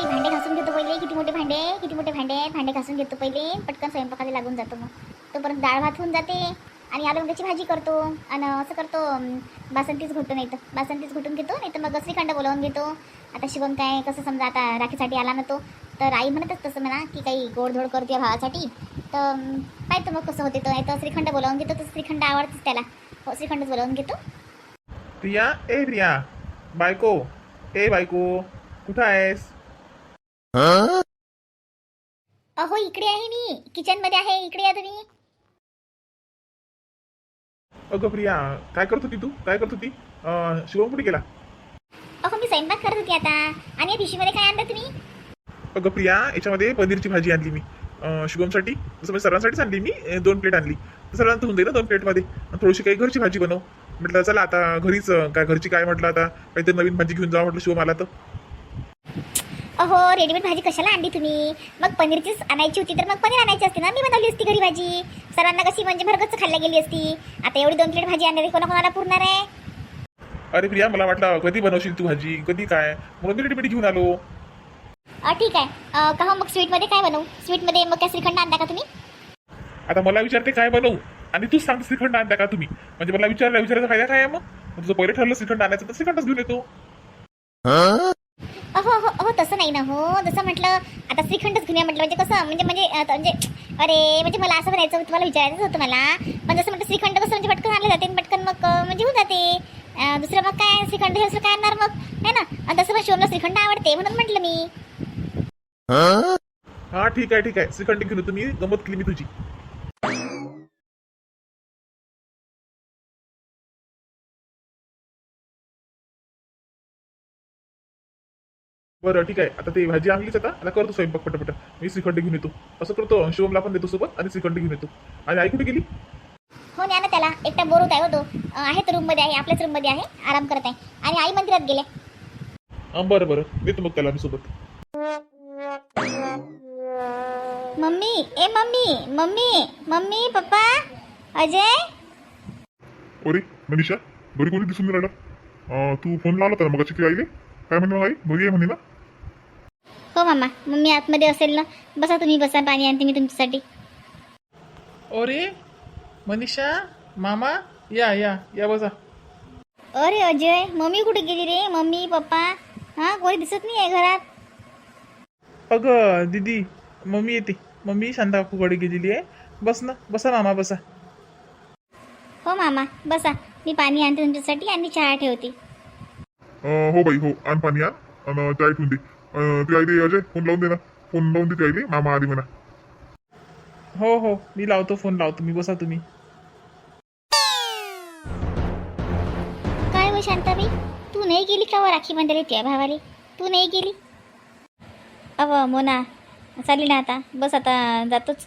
बाई भांडे घासून घेतो पहिले. किती मोठे भांडे किती मोठे भांडे आहेत भांडे घासून घेतो पहिले. पटकन स्वयंपाकाला लागून जातो मग. तोपर्यंत डाळ भात होऊन जाते आणि आलू त्याची भाजी करतो. आणि असं करतो बासंतीच घुटतो नाही तर. बासंतीच घुटून घेतो नाही तर मग श्रीखंड बोलावून घेतो. आता शिवम काय कसं समजा आता राखीसाठी आला ना तो तर आई म्हणतच तसं म्हणा की काही गोडधोड करते भावासाठी. तर पाहिजे पाहतो मग कसं होते तर. नाही तर श्रीखंड बोलावून घेतो तर श्रीखंड आवडतच त्याला. हो श्रीखंडच बोलावून घेतो. रिया ए रिया. बायको. ए बायको कुठं आहेस? अहो इकडे आहे मी. किचनमध्ये आहे. इकडे या तुम्ही. अगं प्रिया काय करत होती तू? काय करत होती? अं, शिवम कुठे गेला? अहो मी स्वयंपाक करत होती आता. आणि या पिशवीमध्ये काय आणलं तुम्ही? अगं प्रिया याच्यामध्ये पनीरची भाजी आणली मी. अं, शुभमसाठी जसं मी सर्वांसाठीच आणली मी अं, दोन प्लेट आणली. सर्वांना होऊन जाईल ना दोन प्लेटमध्ये. थोडीशी काही घरची भाजी बनव. म्हटलं चला आता घरीच अं, काय घरची काय म्हटलं आता? काहीतरी नवीन भाजी घेऊन जावं म्हटलं शिवम आला तर. अहो रेडीमेड भाजी कशाला आणली तुम्ही? मग पनीरचीच आणायची होती तर मग पनीर आणायची असते ना? मी बनवली असती घरी भाजी. सर्वांना कशी म्हणजे भरगच खाल्ल्या गेली असती. आता एवढी दोन प्लेट भाजी आणणारी कोणाकोणाला पुरणार आहे? अरे प्रिया मला वाटलं कधी बनवशील तू भाजी? कधी काय? म्हणून मी रेडीमेड घेऊन आलो. अ, ठीक आहे. अ, का हो मग स्वीटमध्ये काय बनवू? स्वीटमध्ये मग काय श्रीखंड आणता का तुम्ही? आता मला विचारते काय बनवू? आणि तूच सांग श्रीखंड आणता का तुम्ही? म्हणजे मला विचारला विचारायचा फायदा काय आहे मग? मग तुझं पहिले ठरलं श्रीखंड आणायचं तर श्रीखंडच घेऊन येतो. अहो हो हो तसं नाही ना हो. जसं म्हटलं आता श्रीखंडच घेऊया म्हटलं. म्हणजे कसं म्हणजे म्हणजे म्हणजे अरे म्हणजे मला असं म्हणायचं तुम्हाला विचारायचं होतं मला. पण जसं म्हटलं श्रीखंड कसं म्हणजे पटकन आणलं जाते पटकन मग म्हणजे होऊन जाते. दुसरं मग काय? श्रीखंड हे दुसरं काय आणणार मग? है ना? आणि तसं पण शिवमला श्रीखंड आवडते म्हणून म्हटलं मी. हा? ठीक आहे ठीक आहे. श्रीखंड घेऊन मी. गमत केली मी तुझी. बरं ठीक आहे. आता ते भाजी आणलीच आता. आता करतो स्वयंपाक पटापट. मी श्रीखंड घेऊन येतो. असं करतो. शिवमला पण देतो सोबत आणि श्रीखंड घेऊन येतो. आणि आई कुठे गेली? हो ना त्याला. एकटा बोर होत आहे हो तो. आहे तर रूममध्ये आहे. आपल्याच रूममध्ये आहे. आराम करत आहे. आणि आई मंदिरात गेले. हा बरं बरं. देतो मग त्याला मी सोबत. मम्मी. ए mummy. Mummy. Mummy papa. Ajay. अरे मनीषा. घरी कोणी दिसून राहिला? तू फोन लावला होता मग किती आईले? काय म्हणे मग आई? घरी आहे म्हणे ना? हो मामा मम्मी आतमध्ये असेल ना बसा तुम्ही बसा पाणी आणते मी तुमच्यासाठी. अरे मनीषा मामा या या या बसा. अरे अजय मम्मी कुठे गेली रे? मम्मी पप्पा हा कोणी दिसत नाही आहे घरात? अगं दीदी मम्मी येते. मम्मी शांता काकूकडे गेलेली आहे. बस ना बसा मामा बसा. हो मामा बसा. मी पाणी आणते तुमच्यासाठी आणि चहा ठेवते. अं, हो बाई हो आण पाणी आण. आई ठेवून दे. अं, ते आईले अजय फोन लावून दे ना. फोन लावून दे ते आईले मामा आली म्हणा. हो हो मी लावतो फोन लावतो मी बसा तुम्ही. काय हो शांताबाई? तू नाही गेली का व राखी बांधायला त्या भावाले? तू नाही गेली? अव मोना चालली ना आता. बस आता जातोच.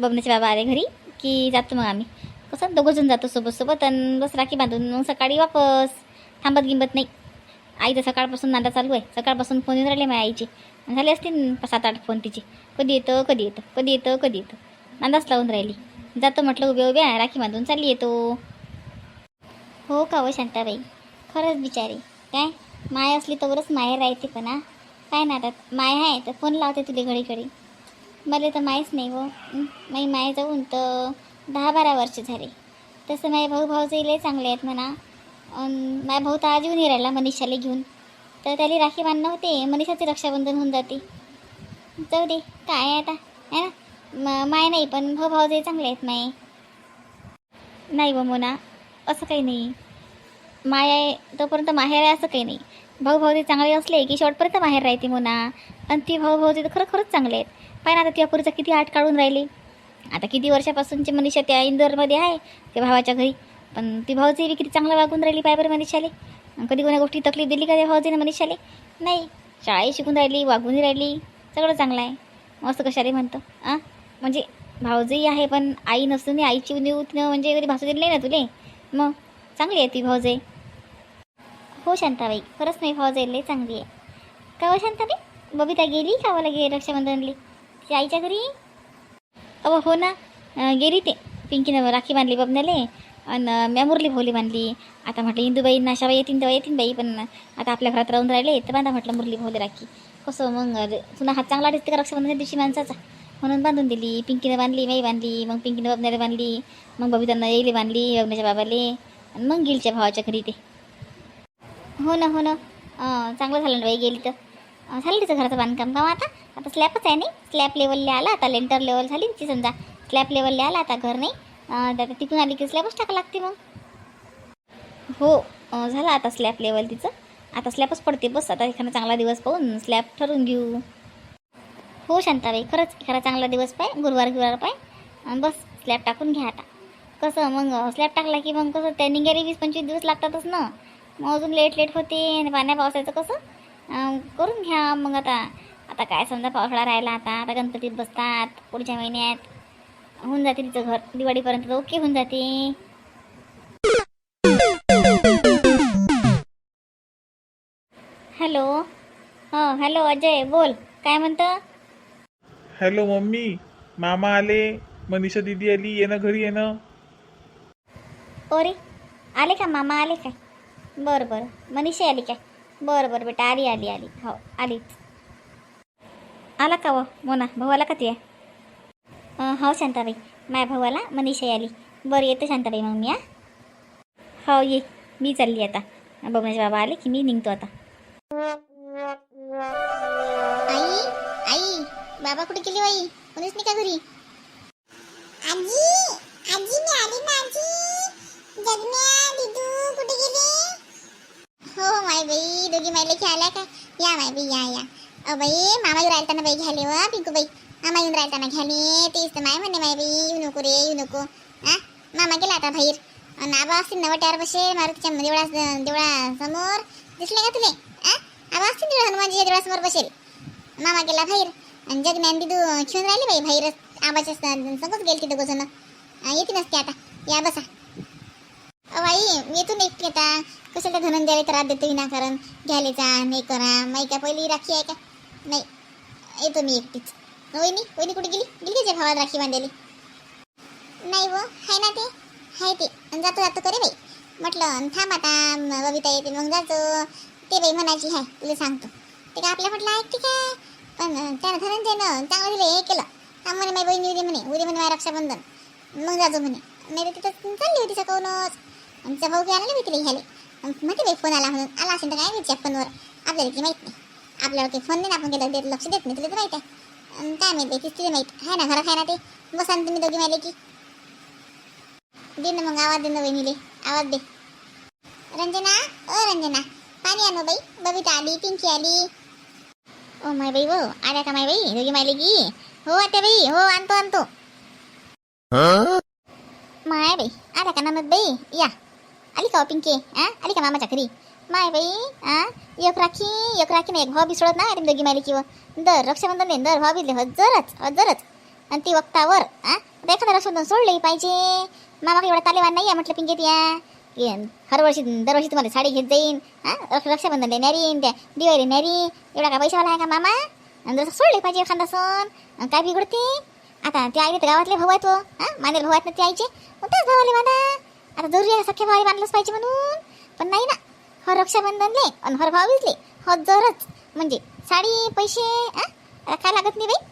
बबनेचे बाबा आले घरी की जातो मग आम्ही. कसं दोघंजण जातो सोबत सोबत आणि बस राखी बांधून मग सकाळी वापस. थांबत गिंबत नाही. आई तर सकाळपासून नांदा चालू आहे. सकाळपासून फोन येऊन राहिले माझ्या आईचे. झाले असतील सात आठ फोन तिचे. कधी येतं कधी येतं कधी येतं कधी येतं. नांदाच लावून राहिली. जातो म्हटलं उभ्या उभ्या राखी बांधून चालली येतो. हो का व शांताबाई? खरंच बिचारी. काय? माय असली तरच माहेर राहते पण हा. काय ना आता माय आहे तर फोन लावते तुले घडी घडी. मला तर माहीच नाही हो. व माई माय जाऊन तर दहा बारा वर्ष झाले. तसं माझे भाऊ भाऊ लय चांगले आहेत म्हणा. माझा भाऊ तर आज येऊन राहिला मनीषाला घेऊन. तर त्याला राखी बांधणं होते मनीषाचे रक्षाबंधन होऊन जाते. जाऊ दे काय आहे आता? है ना? म- माय नाही पण भाऊ भाऊ जे चांगले आहेत माय. नाही व मोना असं काही नाही. माय आहे तोपर्यंत माहेर आहे असं काही नाही. भाऊ भाऊ चांगले असले की शेवटपर्यंत माहेर राहते मोना. आणि ती भाऊ भाऊ तर खरं खरंच चांगले आहेत. पाय ना आता ती पुरीचा किती आठ काढून राहिले. आता किती वर्षापासूनची मनीषा त्या इंदोरमध्ये आहे त्या भावाच्या घरी. पण ती भाऊजी बी किती चांगलं वागून राहिली पाय बरं मनीषाले. अन कधी कोणा गोष्टी तकलीफ दिली का त्या भाऊजीने मनीषाले? नाही. शाळाही शिकून राहिली वागूनही राहिली. सगळं चांगलं आहे. मस्त असं कशाले म्हणतं आ? म्हणजे भाऊजही आहे पण आई नसून आईची नेऊ तिनं म्हणजे कधी भासू दिली नाही ना तुले? मग चांगली आहे ती भाऊजी. हो शांताबाई खरंच नाही भाऊजाई लई चांगली आहे. का हो शांताबाई? बबिता गेली कावाला मला गे रक्षाबंधनली? ती आईच्या घरी? अहो हो ना. गेली ते. पिंकीनं राखी बांधली बबनाले आणि म्या मुरली भोवली बांधली. आता म्हटलं इंदूबाई नाशाबाई येतील तेव्हा येतीन बाई पण आता आपल्या घरात राहून राहिले तर बांधा म्हटलं मुरली भोवली राखी. कसं मग तुला हात चांगला दिसते का रक्षाबंधन दिवशी माणसाचा? म्हणून बांधून दिली. पिंकीनं बांधली मी बांधली मग पिंकीनं बबण्याला बांधली मग बबितांना येईली बांधली बबण्याच्या बाबाले आणि मग गिलच्या भावाच्या घरी ते. हो ना हो ना. चांगलं झालं ना बाई गेली तर. झालं तिचं घराचं बांधकाम का आता. आता स्लॅबच आहे नाही. स्लॅब लेवलला आला आता लेंटर लेवल झाली तिची समजा. स्लॅब लेवलला आला आता घर नाही. अं, आता तिथून आली की स्लॅबच टाका लागते मग? हो झाला आता स्लॅब लेवल तिचं. आता स्लॅबच पडते बस आता एखादा चांगला दिवस पाहून स्लॅब ठरवून घेऊ. हो शांताबाई खरंच एखादा चांगला दिवस पाय गुरुवार गुरुवार पाय. बस स्लॅब टाकून घ्या आता. कसं मग स्लॅब टाकला की मग कसं त्या निघायला वीस पंचवीस दिवस लागतातच ना. मग अजून लेट लेट होते आणि पाण्या पावसाचं कसं करून घ्या. मग आता आता काय समजा पावसाळा राहिला आता आता गणपतीत बसतात पुढच्या महिन्यात. होऊन जाते तिचं घर. दिवाळीपर्यंत ओके होऊन जाते. हॅलो. हो हॅलो अजय बोल. काय म्हणतं? Hello mummy. मामा आले. मनीषा दिदी आली. येणं घरी येणं ओरे आले का? मामा आले काय बरं बरं. मनीषा आली काय बरं बरं बेटा. आली आली आली. हो आलीच. आला का व? मोना भाऊ आला का अं, हो शांताबाई. माय भाऊला मनीषा आली बरं येते शांताबाई मग मी हा? हो ये. मी चालली आता. बबनाचे बाबा आले की मी निघतो आता. आई आई बाबा कुठे गेली बाई? कोणीच नाही का घरी? आजी आजी मी आली ना आजी दिदू कुठे गेले? हो माय बाई दोघी मायले खेळाल्या का? या माय बाई या या. अ बाई मामा येऊन ना बाई घ्याले व पिंकू बाई आमा येऊन राहताना घ्याले तेच तर माय म्हणे माय बाई येऊ नको रे येऊ नको. हा? मामा गेला आता बाहेर. आणि आबा असतील ना वाट्यावर बसे मारुतीच्या देवळा देवळा समोर दिसले का तुले? हा? आबा असतील देवळा हनुमानजीच्या देवळासमोर बसेल. मामा गेला बाहेर. आणि जगन्यान दिदू खेळून राहिले बाई बाहेरच आबाच्या सगळंच गेल तिथं जण येते नसते आता. या बसा. बाई मी येतो नाही एकटी आता. कशाला धनंजयाला त्रास देतो विनाकारण. घ्यायला जा नाही करा. माई का पहिली राखी आहे का? नाही. येतो मी एकटीच. वहिनी वहिनी कुठे गेली? गेली त्याच्या भावाला राखी बांधायला? नाही व हाय ना ते. हाय ते. अन् जातो जातो करे बाई. म्हटलं थांब आता म, बबिता येते मग जातो. ते बाई म्हणायची हाय तुला सांगतो. ते का आपल्या म्हटलं ऐकते काय पण अं, त्यानं धनंजयनं चांगलं दिलं हे केलं. थांब म्हणे माझी बहिणी उद्या म्हणे. उद्या म्हणे माझ्या रक्षाबंधन. मग जातो म्हणे. नाही तर तिथं चालली होती सकाळूनच. आणि तिचा भाऊ काय आला नाही तिला घ्यायला. माहिती बाई फोन आला म्हणून. आला असेल तर काय विचार फोनवर. आपल्याला की माहीत नाही. आपल्याला काही फोन नाही ना आपण केलं लक्ष देत नाही तुला तर माहीत आहे. काय माहिती तीच तिला माहीत आहे ना घरात आहे ना ते? बसा ना तुम्ही दोघी माहिले की दे ना मग आवाज दे ना वहिनीले. आवाज दे. रंजना ओ रंजना. पाणी आणू बाई. बबिता आली पिंकी आली. ओ माय बाई हो आल्या का माय बाई? दोघी माहिले की हो आता बाई हो आणतो आणतो. माय बाई आल्या का ननद बाई? या. आली का हो पिंके? आली का मामाच्या घरी? माय बाई आ? एक राखी एक राखी नाही एक भाव बिसळत ना तुम्ही दोघी मायली किंवा दर रक्षाबंधन नाही दर भाव बिसले हजरच हजरच. आणि ती वक्तावर आ? आता एखादं रक्षाबंधन सोडलंही पाहिजे. मामा एवढा तालेवान नाही आहे म्हटलं पिंके त्या हरवर्षी दरवर्षी तुम्हाला साडी घेत जाईन हा रक्षाबंधन देणारी आणि त्या दिवाळी देणारी एवढा काय पैशावाला आहे का मामा? आणि जसं सोडले पाहिजे एखादा सण. काय बिघडते? आता ते आईने तर गावातले भाऊ आहेत हां हा मानेल भाऊ आहेत ना ते आईचे. मग त्याच भावाले बांधा. आता जरुरी आहे सख्या भावाले बांधलंच पाहिजे म्हणून. पण नाही ना. हर रक्षाबंधनले आणि हर भाव हो जरच. हो, म्हणजे साडी पैसे आ आता काय लागत नाही बाई?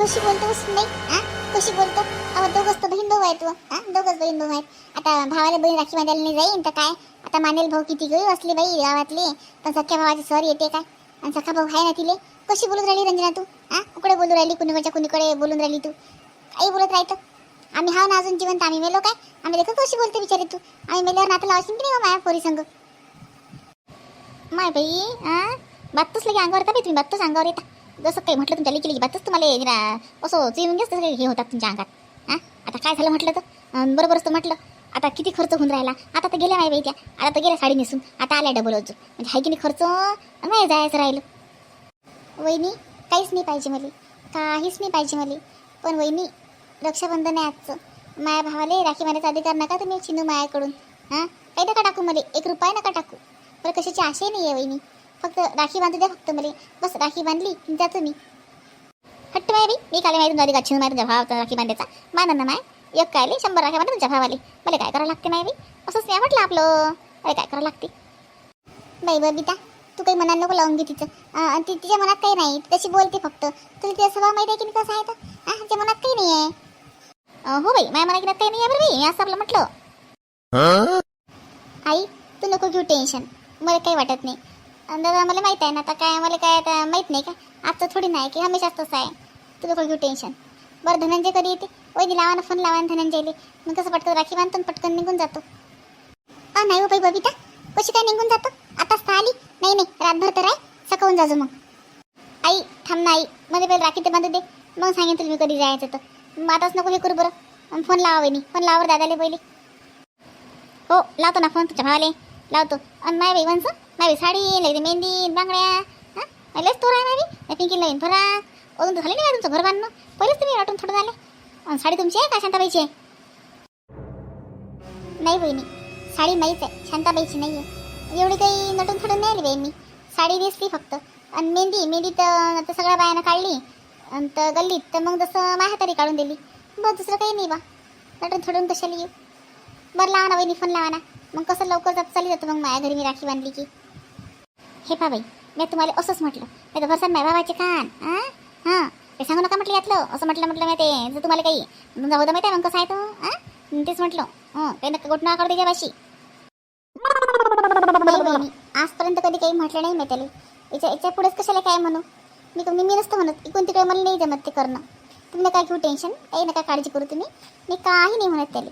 कशी बोलतो नाही आ कशी बोलतो? अहो दोघंच तर बहीण भाऊ आहे तू हा हो, दोघंच बहीण भाऊ आहेत. आता भावाला बहीण राखी बांधायला नाही जाईन तर काय? आता मानेल भाऊ किती गळी असले बाई गावातले. पण सख्या भावाची सर येते काय? आणि सखा भाऊ आहे ना तिले? कशी बोलून राहिली रंजना तू हा कुकडे बोलून राहिली? कुणीकडच्या कुणीकडे बोलून राहिली तू? काही बोलत राहतं. आम्ही हा ना अजून जिवंत आम्ही मेलो काय? आम्ही देखील कशी बोलते बिचारे तू? आम्ही मेल्यावर नातं लावशील की नाही हो माया पोरी संग? माय बाई हां बातच लगे अंगावर येता बाई तुम्ही बातच अंगावर येता. जसं काही म्हटलं तुमच्या लिखी लिखी बातच तुम्हाला जरा असं चुईन घेस तसं हे होतात तुमच्या अंगात. हां आता काय झालं म्हटलं तर? बरोबरच तर म्हटलं. आता किती खर्च होऊन राहिला? आता तर गेल्या माय बाई त्या. आता तर गेल्या साडी नेसून. आता आल्या डबल अजून म्हणजे हाय की नाही खर्च? नाही जायचं राहिलं. वहिनी काहीच नाही पाहिजे मला. काहीच नाही पाहिजे मला. पण वहिनी रक्षाबंधन आहे आजचं. माया भावाले राखी मारायचा अधिकार नका तुम्ही चिनू मायाकडून. हां? काही नका टाकू मला. एक रुपया नका टाकू. पण कशाची आशय नाही आहे वहिनी. फक्त राखी बांधू द्या फक्त मला. बस राखी बांधली की जातो मी हट्ट माय बाई. मी काले माहिती छिनू गाठी माहिती भाव राखी बांधायचा. बांधा ना माय. एक कायले शंभर राख्या म्हणा तुमच्या भावाले. मला काय करावं लागते नाही बाई? असंच नाही म्हटलं आपलं. अरे काय करावं लागते? बाई बबिता तू काही मनात नको लावून घे तिचं. ती तिच्या मनात काही नाही. तशी बोलते फक्त. तुला तिचा स्वभाव माहिती आहे की कसं आहे तर हा तिच्या मनात काही नाही आहे हो बाई माझ्या मनात काही नाही आहे बरं बाई असं आपलं म्हटलं. आई तू नको घेऊ टेन्शन मला काही वाटत नाही. दादा मला माहीत आहे ना आता काय मला काय आता माहीत नाही का? आजचं थोडी नाही की हमेशाच तसं आहे. तू नको घेऊ टेन्शन बरं धनंजय कधी येते? वहिनी लावा ना फोन लावा ना धनंजयले. मग कसं पटकन राखी बांधतो आणि पटकन निघून जातो. अ नाही हो बाई बबिता. कशी काय निघून जातो? आताच तर आली? नाही नाही रातभर तर आहे. सकाळून जाजो मग. आई थांब ना आई. मध्ये पहिले राखी तर बांधू दे. मग सांगेन तुला मी कधी जायचं तर. मग आताच नको हे करू बरं. फोन लावा वहिनी. फोन लावर दादाले पहिले. हो लावतो ना फोन. तुझ्या भावाले. लावतो. आणि माय बाई म्हणसं माय बाई साडी लगेच मेहंदी बांगड्या हां? लयच तोर आहे माय पिंकी लाईन भरा अजून तर झाले नाही तुमचं घर बांधणं पहिलेच तुम्ही वाटून थोडं झालं. आणि साडी तुमची आहे का शांताबाईची आहे? नाही बहिणी साडी माहीच आहे. शांताबाईची नाही आहे. एवढी काही नटून थोडं नाही आली बाई मी. साडी दिसली फक्त. आणि मेहंदी मेहंदी तर आता सगळ्या बायानं काढली. आणि तर गल्लीत तर मग जसं माझ्या तरी काढून दिली. बस दुसरं काही नाही बा. लटून थोडून कशाला येऊ. बरं लावा ना वहिनी फोन लावा ना मग कसं लवकर जात चालली जातो मग माझ्या घरी मी राखी बांधली की. हे पा बाई मी तुम्हाला असंच म्हटलं. मी तर भरसा माझ्या बाबाचे कान हां? हां ते सांगू नका म्हटलं यातलं. असं म्हटलं म्हटलं मी ते जर तुम्हाला काही तुमचा होतं माहिती आहे मग कसं आहे तो हां तेच म्हटलं. हं काही नका गोट नका त्याच्या बाशी आजपर्यंत कधी काही म्हटलं नाही मी त्याला. याच्या याच्या पुढेच कशाला काय म्हणू? मी तुम्ही मी नसतं म्हणत इकडून तिकडे मला नाही जमत ते करणं. तुम्ही नका घेऊ टेन्शन काही नका काळजी करू तुम्ही. मी काही नाही म्हणत त्याला.